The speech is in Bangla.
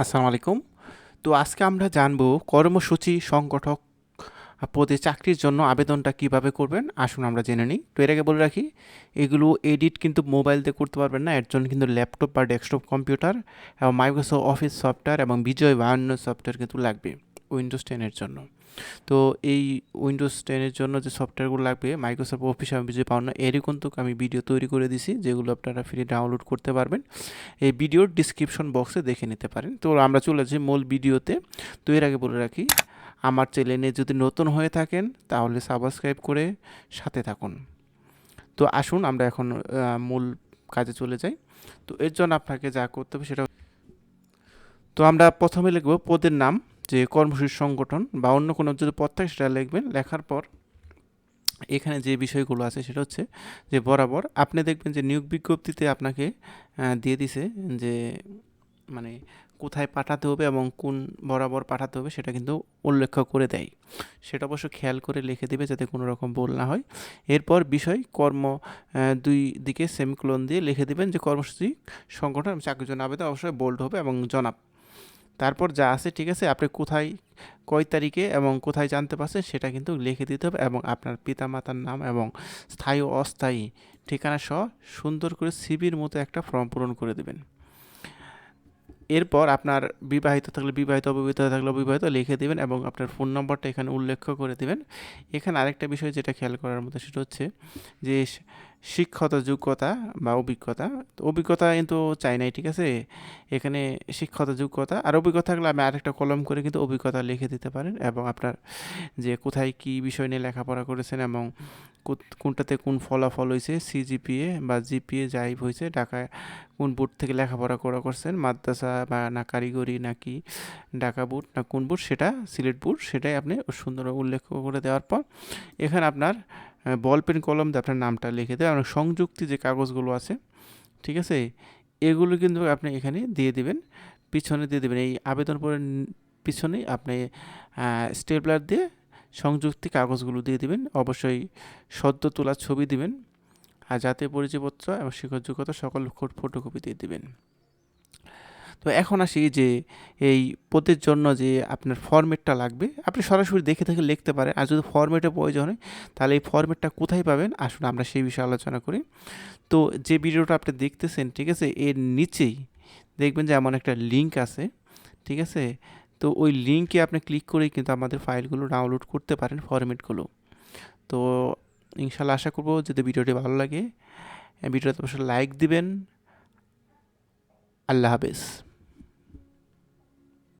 আসসালামু আলাইকুম তো আজকে আমরা জানব কর্মসূচি সংগঠক পদে চাকরির জন্য আবেদনটা কীভাবে করবেন। আসুন আমরা জেনে নিই। তো এর আগে বলে রাখি, এগুলো এডিট কিন্তু মোবাইল দিয়ে করতে পারবেন না। এর জন্য কিন্তু ল্যাপটপ বা ডেস্কটপ, কম্পিউটার এবং মাইক্রোসফট অফিস সফটওয়্যার এবং বিজয় বা অন্য সফটওয়্যার কিন্তু লাগবে। উইন্ডোজ টেনের জন্য। তো এই উইন্ডোজ টেনের জন্য যে সফটওয়্যারগুলো লাগবে মাইক্রোসফট অফিস আমি বিজয় পাওয়া না, এরই কিন্তু আমি ভিডিও তৈরি করে দিছি, যেগুলো আপনারা ফ্রি ডাউনলোড করতে পারবেন। এই ভিডিওর ডিসক্রিপশন বক্সে দেখে নিতে পারেন। তো আমরা চলে যাচ্ছি মূল ভিডিওতে তো। এর আগে বলে রাখি, আমার চ্যানেলে যদি নতুন হয়ে থাকেন, তাহলে সাবস্ক্রাইব করে সাথে থাকুন। তো আসুন, আমরা এখন মূল কাজে চলে যাই। তো এর জন্য আপনাকে যা করতে হবে সেটা তো আমরা প্রথমে লিখব পদের নাম। যে কর্মসূচি সংগঠন বা অন্য কোনো যদি পদ থাকে সেটা লিখবেন। লেখার পর এখানে যে বিষয়গুলো আছে সেটা হচ্ছে যে বরাবর আপনি দেখবেন যে নিয়োগ বিজ্ঞপ্তিতে আপনাকে দিয়ে দিছে যে মানে কোথায় পাঠাতে হবে এবং কোন বরাবর পাঠাতে হবে সেটা কিন্তু উল্লেখ করে দেয়। সেটা অবশ্য খেয়াল করে লিখে দেবে যাতে কোনো রকম ভুল না হয়। এরপর বিষয় কর্ম দুই দিকে সেমিক্লোন দিয়ে লিখে দেবেন যে কর্মসূচি সংগঠন চাকরির জন্য আবেদন অবশ্যই বোল্ড হবে এবং জনাব তারপর যা আছে, ঠিক আছে, আপনি কোথায়, কয় তারিখে এবং কোথায় জানতে পারছেন সেটা কিন্তু লিখে দিতে হবে এবং আপনার পিতামাতার নাম এবং স্থায়ী অস্থায়ী ঠিকানা সহ সুন্দর করে সিবির মতো একটা ফর্ম পূরণ করে দেবেন। এরপর আপনার বিবাহিত থাকলে বিবাহিত, অবিবাহিত থাকলে অবিবাহিত লিখে দেবেন এবং আপনার ফোন নম্বরটা এখানে উল্লেখ করে দেবেন। এখানে আরেকটা বিষয় যেটা খেয়াল করার মতো সেটা হচ্ছে যে শিক্ষত যোগ্যতা বা অভিজ্ঞতা অভিজ্ঞতা কিন্তু চাই নাই, ঠিক আছে? এখানে শিক্ষত যোগ্যতা আর অভিজ্ঞতা থাকলে আমি আরেকটা কলম করে কিন্তু অভিজ্ঞতা লিখে দিতে পারেন এবং আপনার যে কোথায় কি বিষয় নিয়ে লেখাপড়া করেছেন এবং কোনটাতে কোন ফলাফল হয়েছে সিজিপিএ বা জিপিএ যাই হয়েছে ঢাকায় কোন বোর্ড থেকে লেখাপড়া করা করছেন, মাদ্রাসা বা না কারিগরি নাকি ঢাকা বোর্ড না কোন বোর্ড, সেটা সিলেট বোর্ড, সেটাই আপনি সুন্দর উল্লেখ করে দেওয়ার পর এখানে আপনার বল, পেন, কলম দিয়ে আপনার নামটা লিখে দেয় এবং সংযুক্তি যে কাগজগুলো আছে, ঠিক আছে? এগুলো কিন্তু আপনি এখানে দিয়ে দিবেন, পিছনে দিয়ে দেবেন। এই আবেদন পরে পিছনে আপনি স্টেপলার দিয়ে সংযুক্তি কাগজগুলো দিয়ে দিবেন। অবশ্যই সদ্য তোলা ছবি দিবেন আর জাতীয় পরিচয়পত্র এবং শিক্ষকযোগ্যতা সকল ফটোকপি দিয়ে দিবেন। তো এখন আসি যে এই পদের জন্য যে আপনার ফর্মেটটা লাগবে, আপনি সরাসরি দেখে থেকে লিখতে পারেন। আর যদি ফর্মেটের প্রয়োজন হয়, তাহলে এই ফর্মেটটা কোথায় পাবেন? আসুন আমরা সেই বিষয়ে আলোচনা করি। তো যে ভিডিওটা আপনি দেখতেছেন, ঠিক আছে, এর নিচেই দেখবেন যে এমন একটা লিঙ্ক আছে, ঠিক আছে? তো ওই লিঙ্কে আপনি ক্লিক করেই কিন্তু আমাদের ফাইলগুলো ডাউনলোড করতে পারেন ফরম্যাটগুলো তো ইনশাল্লাহ আশা করব যদি ভিডিওটি ভালো লাগে, ভিডিওতে অবশ্যই লাইক দিবেন। আল্লাহ হাফেজ।